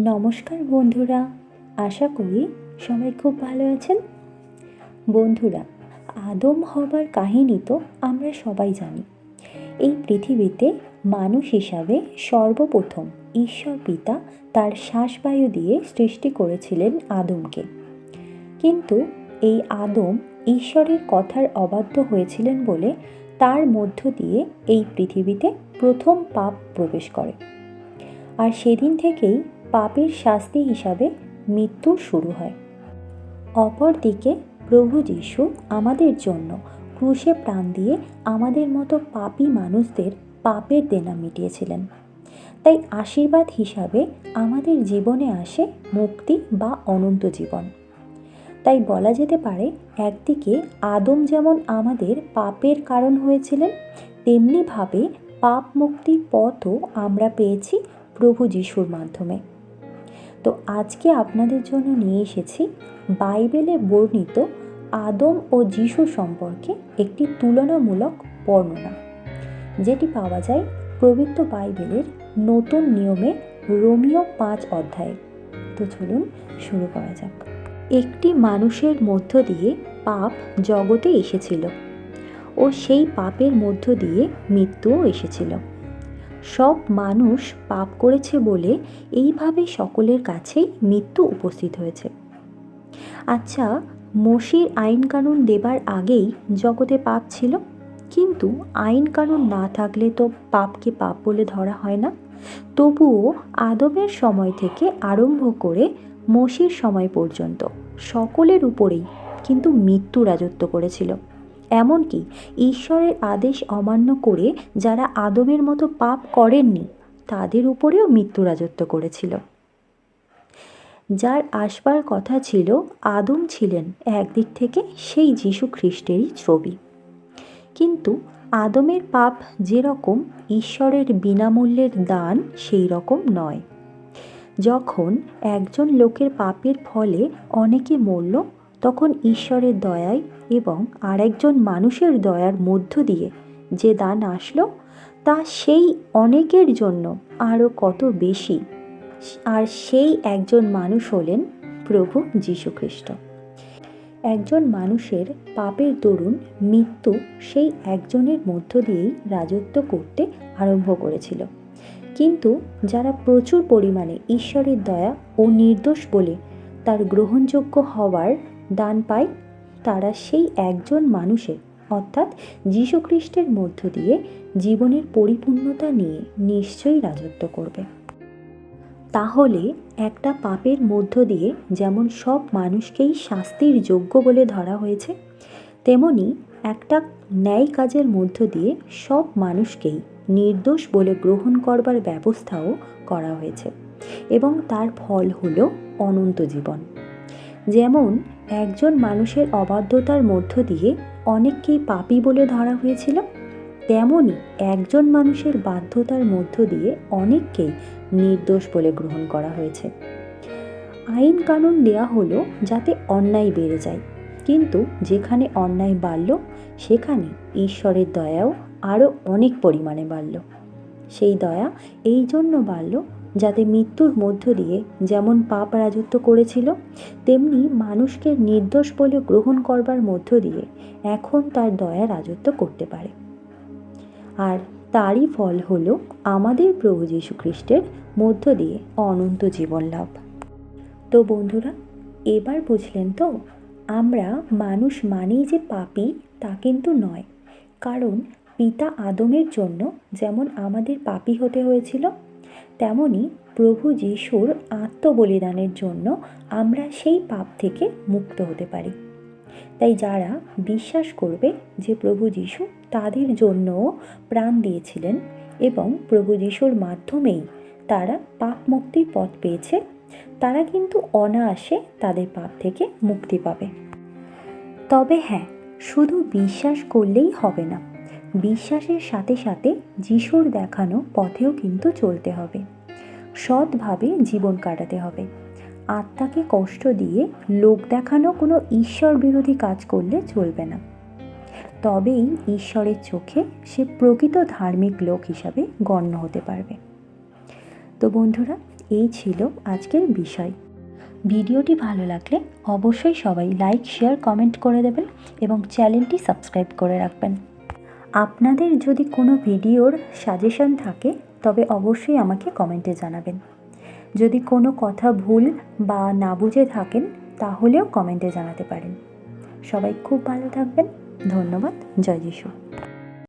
নমস্কার বন্ধুরা, আশা করি সবাই খুব ভালো আছেন। বন্ধুরা, আদম হবার কাহিনী তো আমরা সবাই জানি। এই পৃথিবীতে মানুষ হিসাবে সর্বপ্রথম ঈশ্বর পিতা তার শ্বাসবায়ু দিয়ে সৃষ্টি করেছিলেন আদমকে। কিন্তু এই আদম ঈশ্বরের কথার অবাধ্য হয়েছিলেন বলে তার মধ্য দিয়ে এই পৃথিবীতে প্রথম পাপ প্রবেশ করে। আর সেদিন থেকেই পাপের শাস্তি হিসাবে মৃত্যু শুরু হয়। অপরদিকে প্রভু যিশু আমাদের জন্য ক্রুশে প্রাণ দিয়ে আমাদের মতো পাপী মানুষদের পাপের দেনা মিটিয়েছিলেন। তাই আশীর্বাদ হিসাবে আমাদের জীবনে আসে মুক্তি বা অনন্ত জীবন। তাই বলা যেতে পারে, একদিকে আদম যেমন আমাদের পাপের কারণ হয়েছিলেন, তেমনিভাবে পাপ মুক্তির পথও আমরা পেয়েছি প্রভু যিশুর মাধ্যমে। তো আজকে আপনাদের জন্য নিয়ে এসেছি বাইবেলে বর্ণিত আদম ও যিশু সম্পর্কে একটি তুলনামূলক বর্ণনা, যেটি পাওয়া যায় পবিত্র বাইবেলের নতুন নিয়মে রোমিও পাঁচ অধ্যায়ে। তো চলুন শুরু করা যাক। একটি মানুষের মধ্য দিয়ে পাপ জগতে এসেছিল ও সেই পাপের মধ্য দিয়ে মৃত্যুও এসেছিল। সব মানুষ পাপ করেছে বলে এইভাবে সকলের কাছেই মৃত্যু উপস্থিত হয়েছে। আচ্ছা মসির আইন কানুন দেবার আগেই জগতে পাপ ছিল? কিন্তু আইন কানুন না থাকলে তো পাপকে পাপ বলে ধরা হয় না। তবুও আদবের সময় থেকে আরম্ভ করে মসির সময় পর্যন্ত সকলের উপরেই কিন্তু মৃত্যু রাজত্ব করেছিল। এমনকি ঈশ্বরের আদেশ অমান্য করে যারা আদমের মতো পাপ করেননি, তাদের উপরেও মৃত্যু রাজত্ব করেছিল। যার আসবার কথা ছিল, আদম ছিলেন একদিক থেকে সেই যীশু খ্রিস্টেরই ছবি। কিন্তু আদমের পাপ যেরকম ঈশ্বরের বিনামূল্যের দান সেই রকম নয়। যখন একজন লোকের পাপের ফলে অনেকে মরল, তখন ঈশ্বরের দয়ায় এবং আরেকজন মানুষের দয়ার মধ্য দিয়ে যে দান আসলো, তা সেই অনেকের জন্য আরও কত বেশি। আর সেই একজন মানুষ হলেন প্রভু যীশুখ্রিস্ট। একজন মানুষের পাপের দরুন মৃত্যু সেই একজনের মধ্য দিয়েই রাজত্ব করতে আরম্ভ করেছিল। কিন্তু যারা প্রচুর পরিমাণে ঈশ্বরের দয়া ও নির্দোষ বলে তার গ্রহণযোগ্য হওয়ার দান পায় তারা সেই একজন মানুষের, অর্থাৎ যীশুখ্রিস্টের মধ্য দিয়ে জীবনের পরিপূর্ণতা নিয়ে নিশ্চয়ই রাজত্ব করবে। তাহলে একটা পাপের মধ্য দিয়ে যেমন সব মানুষকেই শাস্তির যোগ্য বলে ধরা হয়েছে, তেমনি একটা ন্যায় কাজের মধ্য দিয়ে সব মানুষকেই নির্দোষ বলে গ্রহণ করবার ব্যবস্থাও করা হয়েছে। এবং তার ফল হলো অনন্ত জীবন। যেমন একজন মানুষের অবাধ্যতার মধ্য দিয়ে অনেককেই পাপী বলে ধরা হয়েছিল তেমনই একজন মানুষের বাধ্যতার মধ্য দিয়ে অনেককেই নির্দোষ বলে গ্রহণ করা হয়েছে। আইন কানুন দেয়া হলো যাতে অন্যায় বেড়ে যায়, কিন্তু যেখানে অন্যায় বাড়ল, সেখানে ঈশ্বরের দয়াও আরও অনেক পরিমাণে বাড়ল। সেই দয়া এই জন্য বাড়ল যাতে মৃত্যুর মধ্য দিয়ে যেমন পাপ রাজত্ব করেছিল, তেমনি মানুষকে নির্দোষ বলে গ্রহণ করবার মধ্য দিয়ে এখন তার দয়া রাজত্ব করতে পারে। আর তারই ফল হল আমাদের প্রভু যীশু খ্রিস্টের মধ্য দিয়ে অনন্ত জীবন লাভ। তো বন্ধুরা, এবার বুঝলেন তো, আমরা মানুষ মানেই যে পাপি তা কিন্তু নয়। কারণ পিতা আদমের জন্য যেমন আমাদের পাপি হতে হয়েছিল তেমনি প্রভু যিশুর আত্মবলিদানের জন্য আমরা সেই পাপ থেকে মুক্ত হতে পারি। তাই যারা বিশ্বাস করবে যে প্রভু যিশু তাদের জন্যও প্রাণ দিয়েছিলেন এবং প্রভু যিশুর মাধ্যমেই তারা পাপ মুক্তির পথ পেয়েছে, তারা কিন্তু অনায়াসে তাদের পাপ থেকে মুক্তি পাবে। তবে হ্যাঁ শুধু বিশ্বাস করলেই হবে না। বিশ্বাসের সাথে সাথে যিশুর দেখানো পথেও কিন্তু চলতে হবে। সৎভাবে জীবন কাটাতে হবে। আত্মাকে কষ্ট দিয়ে লোক দেখানো কোনো ঈশ্বর বিরোধী কাজ করলে চলবে না। তবেই ঈশ্বরের চোখে সে প্রকৃত ধার্মিক লোক হিসাবে গণ্য হতে পারবে। তো বন্ধুরা, এই ছিল আজকের বিষয়। ভিডিওটি ভালো লাগলে অবশ্যই সবাই লাইক, শেয়ার, কমেন্ট করে দেবেন এবং চ্যানেলটি সাবস্ক্রাইব করে রাখবেন। আপনাদের যদি কোনো ভিডিওর সাজেশন থাকে, তবে অবশ্যই আমাকে কমেন্টে জানাবেন। যদি কোনো কথা ভুল বা না বুঝে থাকেন, তাহলেও কমেন্টে জানাতে পারেন। সবাই খুব ভালো থাকবেন। ধন্যবাদ। জয় যিশু।